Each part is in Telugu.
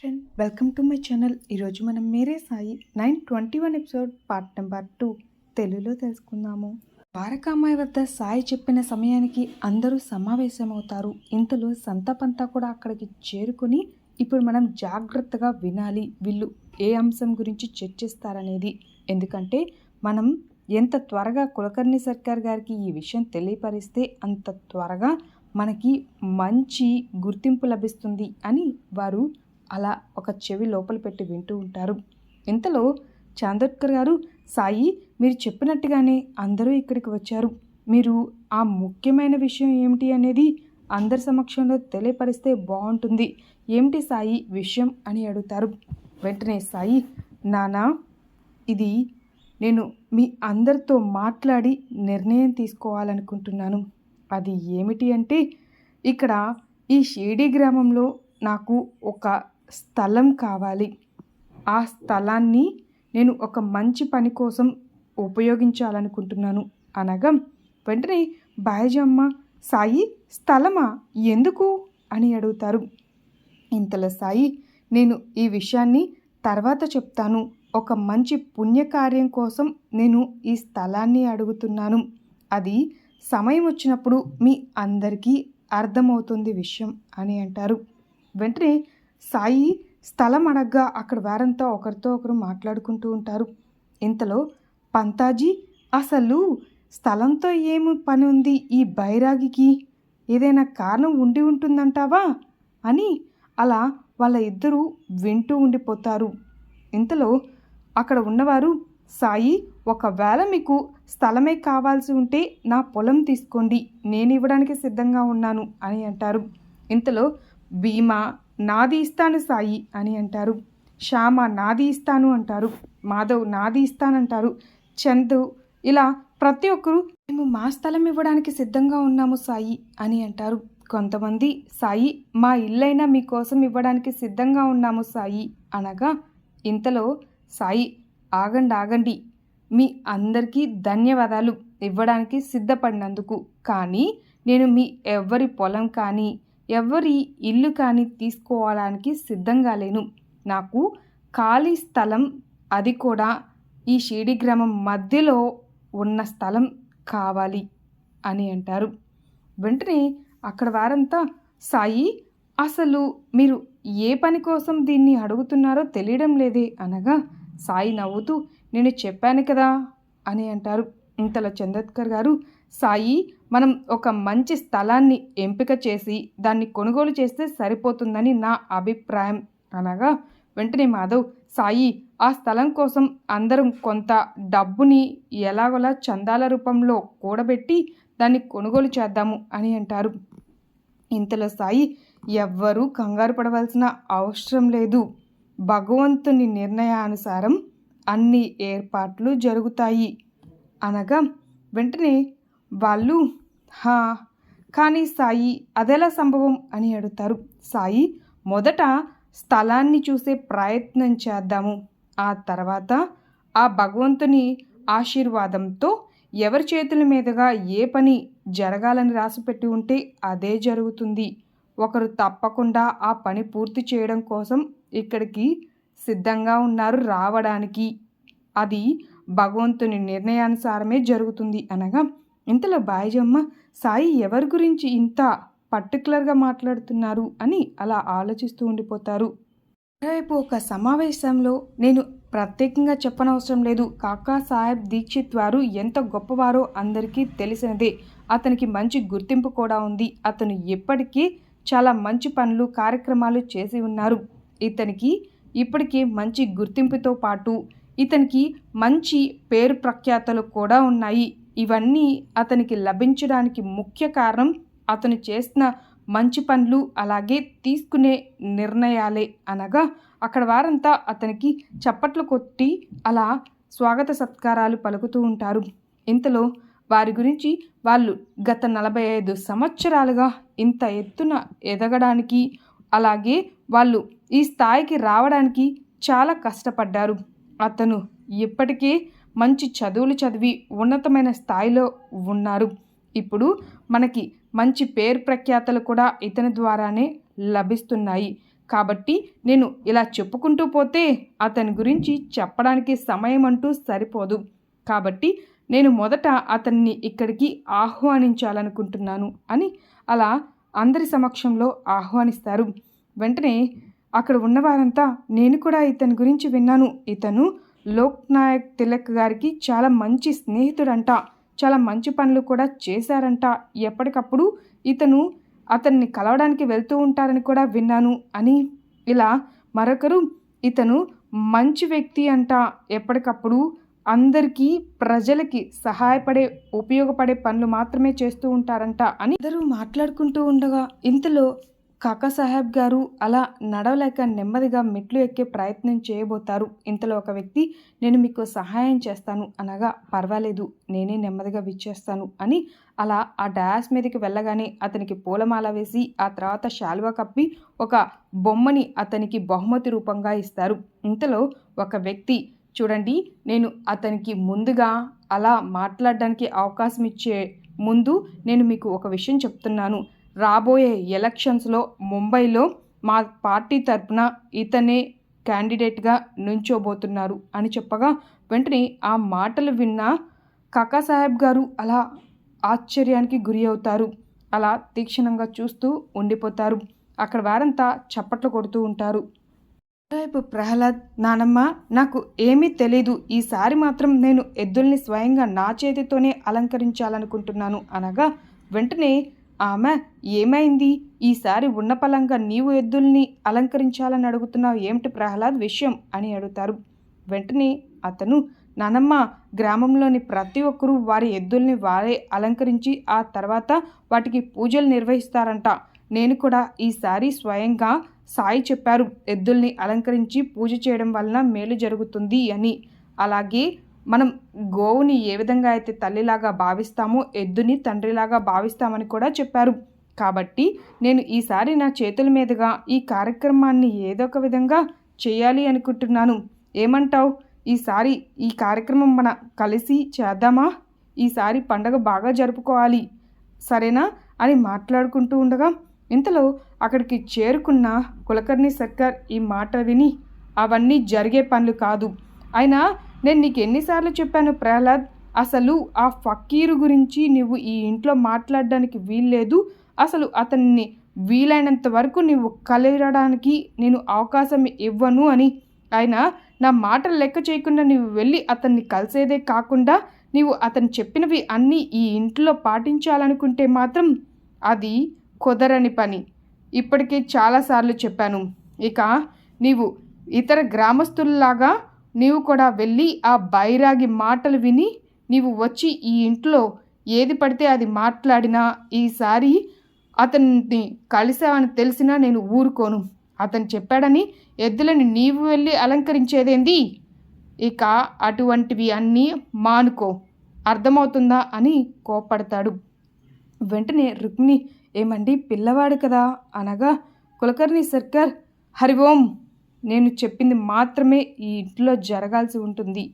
Friend welcome to my channel ఈరోజు మనం Mere Sai nine twenty one episode part number two తెలుగులో తెలుసుకుందాము. ద్వారకామాయి వద్ద సాయి చెప్పిన సమయానికి అందరూ సమావేశమవుతారు. ఇంతలో సంతపంతా కూడా అక్కడికి చేరుకుని ఇప్పుడు మనం జాగ్రత్తగా వినాలి. వీళ్ళు ఏ అంశం గురించి చర్చిస్తారనేది. ఎందుకంటే మనం ఎంత త్వరగా కులకర్ణి సర్కార్ గారికి ఈ విషయం తెలియపరిస్తే అంత త్వరగా మనకి మంచి గుర్తింపు లభిస్తుంది అని వారు అలా ఒక చెవి లోపల పెట్టి వింటూ ఉంటారు. ఇంతలో చాందోద్కర్ గారు సాయి మీరు చెప్పినట్టుగానే అందరూ ఇక్కడికి వచ్చారు. మీరు ఆ ముఖ్యమైన విషయం ఏమిటి అనేది అందరి సమక్షంలో తెలియపరిస్తే బాగుంటుంది. ఏమిటి సాయి విషయం? అని అడుగుతారు. వెంటనే సాయి నానా ఇది నేను మీ అందరితో మాట్లాడి నిర్ణయం తీసుకోవాలనుకుంటున్నాను. అది ఏమిటి అంటే ఇక్కడ ఈ షేడీ గ్రామంలో నాకు ఒక స్థలం కావాలి. ఆ స్థలాన్ని నేను ఒక మంచి పని కోసం ఉపయోగించాలనుకుంటున్నాను. అనగా వెంటనే బాయజమ్మ సాయి స్థలమా? ఎందుకు? అని అడుగుతారు. ఇంతలో సాయి నేను ఈ విషయాన్ని తర్వాత చెప్తాను. ఒక మంచి పుణ్యకార్యం కోసం నేను ఈ స్థలాన్ని అడుగుతున్నాను. అది సమయం వచ్చినప్పుడు మీ అందరికీ అర్థమవుతుంది విషయం అని అంటారు. వెంటనే సాయి స్థలం అడగ్గా అక్కడ వారంతా ఒకరితో ఒకరు మాట్లాడుకుంటూ ఉంటారు. ఇంతలో పంతాజీ అసలు స్థలంతో ఏమి పని ఉంది ఈ బైరాగికి? ఏదైనా కారణం ఉండి ఉంటుందంటావా? అని అలా వాళ్ళ ఇద్దరూ వింటూ ఉండిపోతారు. ఇంతలో అక్కడ ఉన్నవారు సాయి ఒకవేళ మీకు స్థలమే కావాల్సి ఉంటే నా పొలం తీసుకోండి. నేను ఇవ్వడానికి సిద్ధంగా ఉన్నాను అని అంటారు. ఇంతలో భీమా నాది ఇస్తాను సాయి అని అంటారు. శ్యామ నాది ఇస్తాను అంటారు. మాధవ్ నాది ఇస్తానంటారు చందు ఇలా ప్రతి ఒక్కరూ మేము మా స్థలం ఇవ్వడానికి సిద్ధంగా ఉన్నాము సాయి అని అంటారు. కొంతమంది సాయి మా ఇల్లైనా మీకోసం ఇవ్వడానికి సిద్ధంగా ఉన్నాము సాయి అనగా ఇంతలో సాయి ఆగండి ఆగండి. మీ అందరికీ ధన్యవాదాలు ఇవ్వడానికి సిద్ధపడినందుకు కానీ నేను మీ ఎవరి పొలం కానీ ఎవరి ఇల్లు కానీ తీసుకోవడానికి సిద్ధంగా లేను. నాకు ఖాళీ స్థలం అది కూడా ఈ షిరిడి గ్రామం మధ్యలో ఉన్న స్థలం కావాలి అని అంటారు. వెంటనే అక్కడ వారంతా సాయి అసలు మీరు ఏ పని కోసం దీన్ని అడుగుతున్నారో తెలియడం లేదే అనగా సాయి నవ్వుతూ నేను చెప్పాను కదా అని అంటారు. ఇంతలో చందత్కర్ గారు సాయి మనం ఒక మంచి స్థలాన్ని ఎంపిక చేసి దాన్ని కొనుగోలు చేస్తే సరిపోతుందని నా అభిప్రాయం. అనగా వెంటనే మాధవ్ సాయి ఆ స్థలం కోసం అందరం కొంత డబ్బుని ఎలాగోలా చందాల రూపంలో కూడబెట్టి దాన్ని కొనుగోలు చేద్దాము అని అంటారు. ఇంతలో సాయి ఎవ్వరూ కంగారు పడవలసిన అవసరం లేదు. భగవంతుని నిర్ణయానుసారం అన్ని ఏర్పాట్లు జరుగుతాయి. అనగా వెంటనే వాళ్ళు హా కానీ సాయి అదెలా సంభవం అని అడుగుతారు. సాయి మొదట స్థలాన్ని చూసే ప్రయత్నం చేద్దాము. ఆ తర్వాత ఆ భగవంతుని ఆశీర్వాదంతో ఎవరి చేతుల మీదుగా ఏ పని జరగాలని రాసిపెట్టి ఉంటే అదే జరుగుతుంది. ఒకరు తప్పకుండా ఆ పని పూర్తి చేయడం కోసం ఇక్కడికి సిద్ధంగా ఉన్నారు రావడానికి. అది భగవంతుని నిర్ణయానుసారమే జరుగుతుంది అనగా ఇంతలో బాయజమ్మ సాయి ఎవరి గురించి ఇంత పర్టికులర్గా మాట్లాడుతున్నారు? అని అలా ఆలోచిస్తూ ఉండిపోతారు. రేపు ఒక సమావేశంలో నేను ప్రత్యేకంగా చెప్పనవసరం లేదు. కాకా సాహెబ్ దీక్షిత్ వారు ఎంత గొప్పవారో అందరికీ తెలిసినదే. అతనికి మంచి గుర్తింపు కూడా ఉంది. అతను ఎప్పటికీ చాలా మంచి పనులు కార్యక్రమాలు చేసి ఉన్నారు. ఇతనికి ఇప్పటికే మంచి గుర్తింపుతో పాటు ఇతనికి మంచి పేరు ప్రఖ్యాతలు కూడా ఉన్నాయి. ఇవన్నీ అతనికి లభించడానికి ముఖ్య కారణం అతను చేసిన మంచి పనులు అలాగే తీసుకునే నిర్ణయాలే అనగా అక్కడ వారంతా అతనికి చప్పట్లు కొట్టి అలా స్వాగత సత్కారాలు పలుకుతూ ఉంటారు. ఇంతలో వారి గురించి వాళ్ళు గత నలభై ఐదు సంవత్సరాలుగా ఇంత ఎత్తున ఎదగడానికి అలాగే వాళ్ళు ఈ స్థాయికి రావడానికి చాలా కష్టపడ్డారు. అతను ఇప్పటికే మంచి చదువులు చదివి ఉన్నతమైన స్థాయిలో ఉన్నారు. ఇప్పుడు మనకి మంచి పేరు ప్రఖ్యాతలు కూడా ఇతని ద్వారానే లభిస్తున్నాయి. కాబట్టి నేను ఇలా చెప్పుకుంటూ పోతే అతని గురించి చెప్పడానికి సమయం అంటూ సరిపోదు. కాబట్టి నేను మొదట అతన్ని ఇక్కడికి ఆహ్వానించాలనుకుంటున్నాను అని అలా అందరి సమక్షంలో ఆహ్వానిస్తారు. వెంటనే అక్కడ ఉన్నవారంతా నేను కూడా ఇతని గురించి విన్నాను. ఇతను లోక్నాయక్ తిలక్ గారికి చాలా మంచి స్నేహితుడంట. చాలా మంచి పనులు కూడా చేశారంట. ఎప్పటికప్పుడు ఇతను అతన్ని కలవడానికి వెళ్తూ ఉంటారని కూడా విన్నాను అని ఇలా మరొకరు ఇతను మంచి వ్యక్తి అంట. ఎప్పటికప్పుడు అందరికీ ప్రజలకి సహాయపడే ఉపయోగపడే పనులు మాత్రమే చేస్తూ ఉంటారంట అని అందరూ మాట్లాడుకుంటూ ఉండగా ఇంతలో కాకా సాహెబ్ గారు అలా నడవలేక నెమ్మదిగా మెట్లు ఎక్కే ప్రయత్నం చేయబోతారు. ఇంతలో ఒక వ్యక్తి నేను మీకు సహాయం చేస్తాను అనగా పర్వాలేదు నేనే నెమ్మదిగా విచ్చేస్తాను అని అలా ఆ డాస్ మీదకి వెళ్ళగానే అతనికి పూలమాల వేసి ఆ తర్వాత శాలువా కప్పి ఒక బొమ్మని అతనికి బహుమతి రూపంగా ఇస్తారు. ఇంతలో ఒక వ్యక్తి చూడండి నేను అతనికి ముందుగా అలా మాట్లాడడానికి అవకాశం ఇచ్చే ముందు నేను మీకు ఒక విషయం చెప్తున్నాను. రాబోయే ఎలక్షన్స్లో ముంబైలో మా పార్టీ తరపున ఇతనే క్యాండిడేట్గా నుంచోబోతున్నారు అని చెప్పగా వెంటనే ఆ మాటలు విన్న కాకా సాహెబ్ గారు అలా ఆశ్చర్యానికి గురి అవుతారు. అలా తీక్షణంగా చూస్తూ ఉండిపోతారు. అక్కడ వారంతా చప్పట్లు కొడుతూ ఉంటారు. రేపు ప్రహ్లాద్ నానమ్మ నాకు ఏమీ తెలీదు. ఈసారి మాత్రం నేను ఎద్దుల్ని స్వయంగా నా చేతితోనే అలంకరించాలనుకుంటున్నాను అనగా వెంటనే ఆమె ఏమైంది? ఈసారి ఉన్న పలంగా నీవు ఎద్దుల్ని అలంకరించాలని అడుగుతున్నావు ఏమిటి ప్రహ్లాద్ విషయం? అని అడుగుతారు. వెంటనే అతను నానమ్మ గ్రామంలోని ప్రతి ఒక్కరూ వారి ఎద్దుల్ని వారే అలంకరించి ఆ తర్వాత వాటికి పూజలు నిర్వహిస్తారంట. నేను కూడా ఈసారి స్వయంగా సాయి చెప్పారు ఎద్దుల్ని అలంకరించి పూజ చేయడం వలన మేలు జరుగుతుంది అని. అలాగే మనం గోవుని ఏ విధంగా అయితే తల్లిలాగా భావిస్తామో ఎద్దుని తండ్రిలాగా భావిస్తామని కూడా చెప్పారు. కాబట్టి నేను ఈసారి నా చేతుల మీదుగా ఈ కార్యక్రమాన్ని ఏదో ఒక విధంగా చేయాలి అనుకుంటున్నాను. ఏమంటావు? ఈసారి ఈ కార్యక్రమం మన కలిసి చేద్దామా? ఈసారి పండగ బాగా జరుపుకోవాలి. సరేనా? అని మాట్లాడుకుంటూ ఉండగా ఇంతలో అక్కడికి చేరుకున్న కులకర్ణి సర్కార్ ఈ మాట విని అవన్నీ జరిగే పనులు కాదు. అయినా నేను నీకు ఎన్నిసార్లు చెప్పాను ప్రహ్లాద్? అసలు ఆ ఫకీరు గురించి నువ్వు ఈ ఇంట్లో మాట్లాడడానికి వీల్లేదు. అసలు అతన్ని వీలైనంత వరకు నువ్వు కలరడానికి నేను అవకాశం ఇవ్వను అని. అయినా నా మాటలు లెక్క చేయకుండా నువ్వు వెళ్ళి అతన్ని కలిసేదే కాకుండా నీవు అతను చెప్పినవి అన్నీ ఈ ఇంట్లో పాటించాలనుకుంటే మాత్రం అది కుదరని పని. ఇప్పటికే చాలాసార్లు చెప్పాను. ఇక నీవు ఇతర గ్రామస్తుల్లాగా నీవు కూడా వెళ్ళి ఆ బైరాగి మాటలు విని నీవు వచ్చి ఈ ఇంట్లో ఏది పడితే అది మాట్లాడినా ఈసారి అతన్ని కలిసావని తెలిసినా నేను ఊరుకోను. అతను చెప్పాడని ఎద్దులని నీవు వెళ్ళి అలంకరించేదేంది? ఇక అటువంటివి అన్నీ మానుకో. అర్థమవుతుందా? అని కోపడతాడు వెంటనే రుక్మిణి ఏమండి పిల్లవాడు కదా? అనగా కులకర్ణి సర్కార్ హరి ఓం నేను చెప్పింది మాత్రమే ఈ ఇంట్లో జరగాల్సి ఉంటుంది.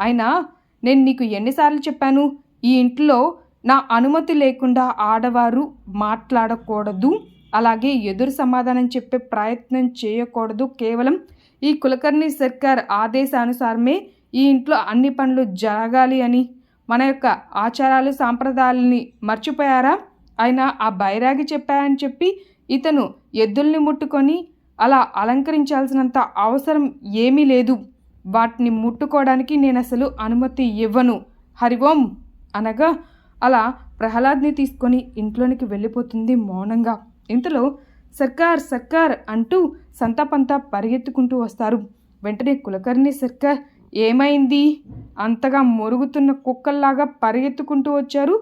అయినా నేను నీకు ఎన్నిసార్లు చెప్పాను ఈ ఇంట్లో నా అనుమతి లేకుండా ఆడవారు మాట్లాడకూడదు అలాగే ఎదురు సమాధానం చెప్పే ప్రయత్నం చేయకూడదు. కేవలం ఈ కులకర్ణి సర్కార్ ఆదేశానుసారమే ఈ ఇంట్లో అన్ని పనులు జరగాలి అని. మన యొక్క ఆచారాలు సాంప్రదాయాలని మర్చిపోయారా? అయినా ఆ బైరాగి చెప్పాయని చెప్పి ఇతను ఎద్దుల్ని ముట్టుకొని అలా అలంకరించాల్సినంత అవసరం ఏమీ లేదు. వాటిని ముట్టుకోవడానికి నేను అసలు అనుమతి ఇవ్వను. హరి ఓం! అనగా అలా ప్రహ్లాద్ని తీసుకొని ఇంట్లోనికి వెళ్ళిపోతుంది మౌనంగా. ఇంతలో సర్కార్ సర్కార్ అంటూ సంతాపంతా పరిగెత్తుకుంటూ వస్తారు. వెంటనే కులకర్ణి సర్కార్ ఏమైంది? అంతగా మొరుగుతున్న కుక్కల్లాగా పరిగెత్తుకుంటూ వచ్చారు?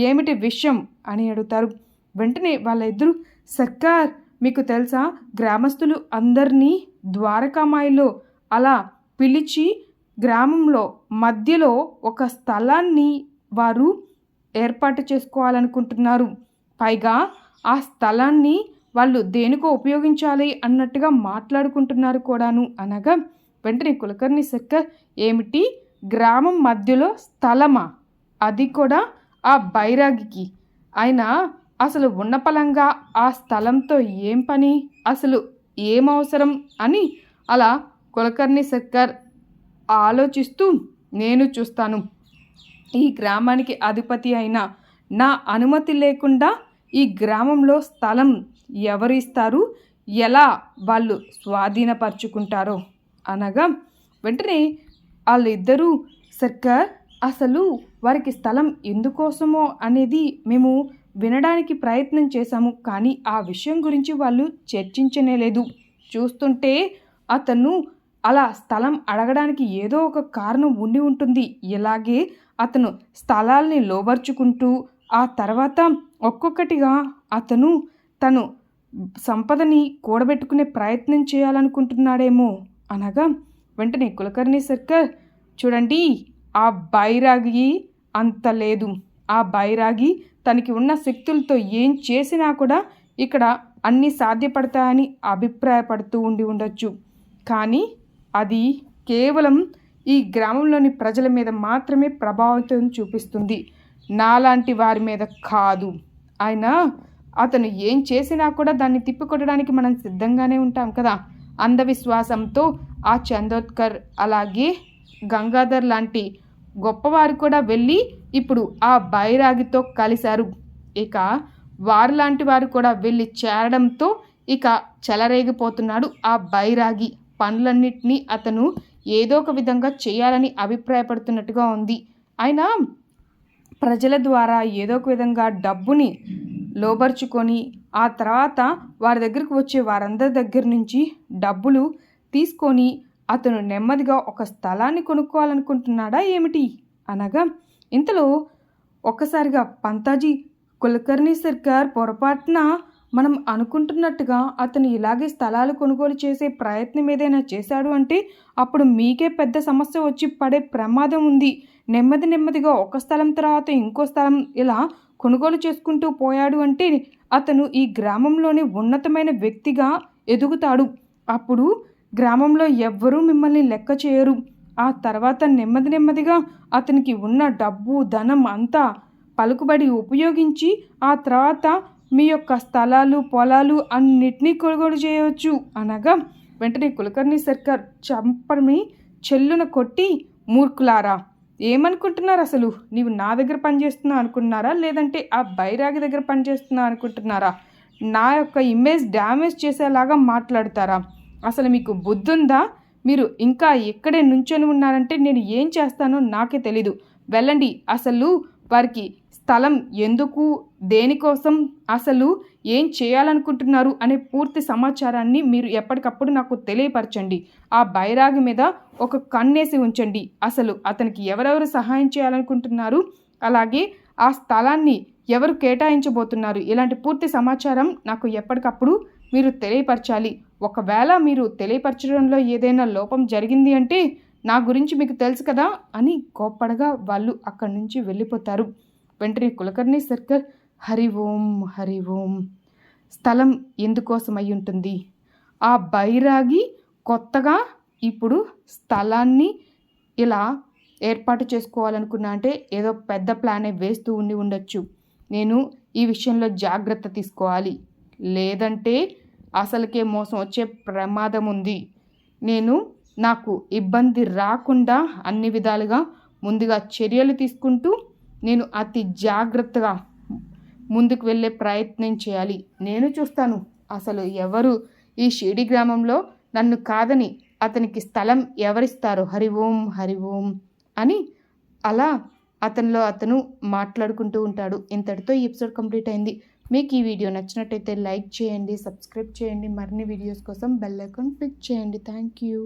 ఏమిటి విషయం? అని అడుగుతారు. వెంటనే వాళ్ళ ఇద్దరు సర్కార్ మీకు తెలుసా? గ్రామస్తులు అందరినీ ద్వారకామాయిలో అలా పిలిచి గ్రామంలో మధ్యలో ఒక స్థలాన్ని వారు ఏర్పాటు చేసుకోవాలనుకుంటున్నారు. పైగా ఆ స్థలాన్ని వాళ్ళు దేనికో ఉపయోగించాలి అన్నట్టుగా మాట్లాడుకుంటున్నారు కూడాను. అనగా వెంటనే కులకర్ణి సర్కార్ ఏమిటి? గ్రామం మధ్యలో స్థలమా? అది కూడా ఆ బైరాగికి. అయినా అసలు ఉన్నపలంగా ఆ స్థలంతో ఏం పని? అసలు ఏం అవసరం? అని అలా కులకర్ణి సర్కార్ ఆలోచిస్తూ నేను చూస్తాను. ఈ గ్రామానికి అధిపతి అయిన నా అనుమతి లేకుండా ఈ గ్రామంలో స్థలం ఎవరు ఇస్తారు? ఎలా వాళ్ళు స్వాధీనపరుచుకుంటారో? అనగా వెంటనే వాళ్ళిద్దరూ సర్కార్ అసలు వారికి స్థలం ఎందుకోసమో అనేది మేము వినడానికి ప్రయత్నం చేశాము కానీ ఆ విషయం గురించి వాళ్ళు చర్చించనే లేదు. చూస్తుంటే అతను అలా స్థలం అడగడానికి ఏదో ఒక కారణం ఉండి ఉంటుంది. ఇలాగే అతను స్థలాల్ని లోబర్చుకుంటూ ఆ తర్వాత ఒక్కొక్కటిగా అతను తను సంపదని కూడబెట్టుకునే ప్రయత్నం చేయాలనుకుంటున్నాడేమో అనగా వెంటనే కులకర్ణి సర్కార్ చూడండి ఆ బైరాగి అంత లేదు. ఆ బైరాగి తనకి ఉన్న శక్తులతో ఏం చేసినా కూడా ఇక్కడ అన్నీ సాధ్యపడతాయని అభిప్రాయపడుతూ ఉండి ఉండొచ్చు. కానీ అది కేవలం ఈ గ్రామంలోని ప్రజల మీద మాత్రమే ప్రభావితం చూపిస్తుంది. నాలాంటి వారి మీద కాదు. అయినా అతను ఏం చేసినా కూడా దాన్ని తిప్పికొట్టడానికి మనం సిద్ధంగానే ఉంటాం కదా. అంధవిశ్వాసంతో ఆ చందోత్కర్ అలాగే గంగాధర్ లాంటి గొప్పవారు కూడా వెళ్ళి ఇప్పుడు ఆ బైరాగితో కలిశారు. ఇక వారు లాంటి వారు కూడా వెళ్ళి చేరడంతో ఇక చెలరేగిపోతున్నాడు ఆ బైరాగి. పనులన్నింటినీ అతను ఏదో ఒక విధంగా చేయాలని అభిప్రాయపడుతున్నట్టుగా ఉంది. ఆయన ప్రజల ద్వారా ఏదో ఒక విధంగా డబ్బుని లోబర్చుకొని ఆ తర్వాత వారి దగ్గరకు వచ్చే వారందరి దగ్గర నుంచి డబ్బులు తీసుకొని అతను నెమ్మదిగా ఒక స్థలాన్ని కొనుక్కోవాలనుకుంటున్నాడా ఏమిటి? అనగా ఇంతలో ఒక్కసారిగా పంతాజీ కులకర్ణి సర్కార్ పొరపాటున మనం అనుకుంటున్నట్టుగా అతను ఇలాగే స్థలాలు కొనుగోలు చేసే ప్రయత్నం ఏదైనా చేశాడు అంటే అప్పుడు మీకే పెద్ద సమస్య వచ్చి పడే ప్రమాదం ఉంది. నెమ్మది నెమ్మదిగా ఒక స్థలం తర్వాత ఇంకో స్థలం ఇలా కొనుగోలు చేసుకుంటూ పోయాడు అంటే అతను ఈ గ్రామంలోని ఉన్నతమైన వ్యక్తిగా ఎదుగుతాడు. అప్పుడు గ్రామంలో ఎవ్వరూ మిమ్మల్ని లెక్క చేయరు. ఆ తర్వాత నెమ్మది నెమ్మదిగా అతనికి ఉన్న డబ్బు ధనం అంతా పలుకుబడి ఉపయోగించి ఆ తర్వాత మీ యొక్క స్థలాలు పొలాలు అన్నిటినీ కొనుగోలు చేయవచ్చు అనగా వెంటనే కులకర్ణి సర్కార్ చంపని చెల్లున కొట్టి మూర్ఖులారా. ఏమనుకుంటున్నారు అసలు? నీవు నా దగ్గర పనిచేస్తున్నా అనుకుంటున్నారా? లేదంటే ఆ బైరాగి దగ్గర పనిచేస్తున్నా అనుకుంటున్నారా? నా యొక్క ఇమేజ్ డ్యామేజ్ చేసేలాగా మాట్లాడతారా? అసలు మీకు బుద్ధుందా? మీరు ఇంకా ఇక్కడే నుంచొని ఉన్నారంటే నేను ఏం చేస్తానో నాకే తెలీదు. వెళ్ళండి. అసలు వారికి స్థలం ఎందుకు? దేనికోసం? అసలు ఏం చేయాలనుకుంటున్నారు? అనే పూర్తి సమాచారాన్ని మీరు ఎప్పటికప్పుడు నాకు తెలియపరచండి. ఆ బైరాగి మీద ఒక కన్నేసి ఉంచండి. అసలు అతనికి ఎవరెవరు సహాయం చేయాలనుకుంటున్నారు? అలాగే ఆ స్థలాన్ని ఎవరు కేటాయించబోతున్నారు? ఇలాంటి పూర్తి సమాచారం నాకు ఎప్పటికప్పుడు మీరు తెలియపరచాలి. ఒకవేళ మీరు తెలియపరచడంలో ఏదైనా లోపం జరిగింది అంటే నా గురించి మీకు తెలుసు కదా అని కోప్పడగా వాళ్ళు అక్కడి నుంచి వెళ్ళిపోతారు. వెంటనే కులకర్ణి సర్కర్ హరి ఓం హరి ఓం స్థలం ఎందుకోసం అయి ఉంటుంది ఆ బైరాగి కొత్తగా ఇప్పుడు స్థలాన్ని ఇలా ఏర్పాటు చేసుకోవాలనుకున్నా అంటే ఏదో పెద్ద ప్లానే వేస్తూ ఉండి ఉండొచ్చు. నేను ఈ విషయంలో జాగ్రత్త తీసుకోవాలి. లేదంటే అసలుకే మోసం వచ్చే ప్రమాదం ఉంది నేను నాకు ఇబ్బంది రాకుండా అన్ని విధాలుగా ముందుగా చర్యలు తీసుకుంటూ నేను అతి జాగ్రత్తగా ముందుకు వెళ్ళే ప్రయత్నం చేయాలి. నేను చూస్తాను అసలు ఎవరు ఈ షిడి గ్రామంలో నన్ను కాదని అతనికి స్థలం ఎవరిస్తారు హరి ఓం హరి ఓం అని అలా అతనిలో అతను మాట్లాడుకుంటూ ఉంటాడు. ఇంతటితో ఈ ఎపిసోడ్ కంప్లీట్ అయింది. మీకు ఈ వీడియో నచ్చినట్టయితే లైక్ చేయండి సబ్స్క్రైబ్ చేయండి. మరిన్ని వీడియోస్ కోసం బెల్ ఐకాన్ క్లిక్ చేయండి. Thank you.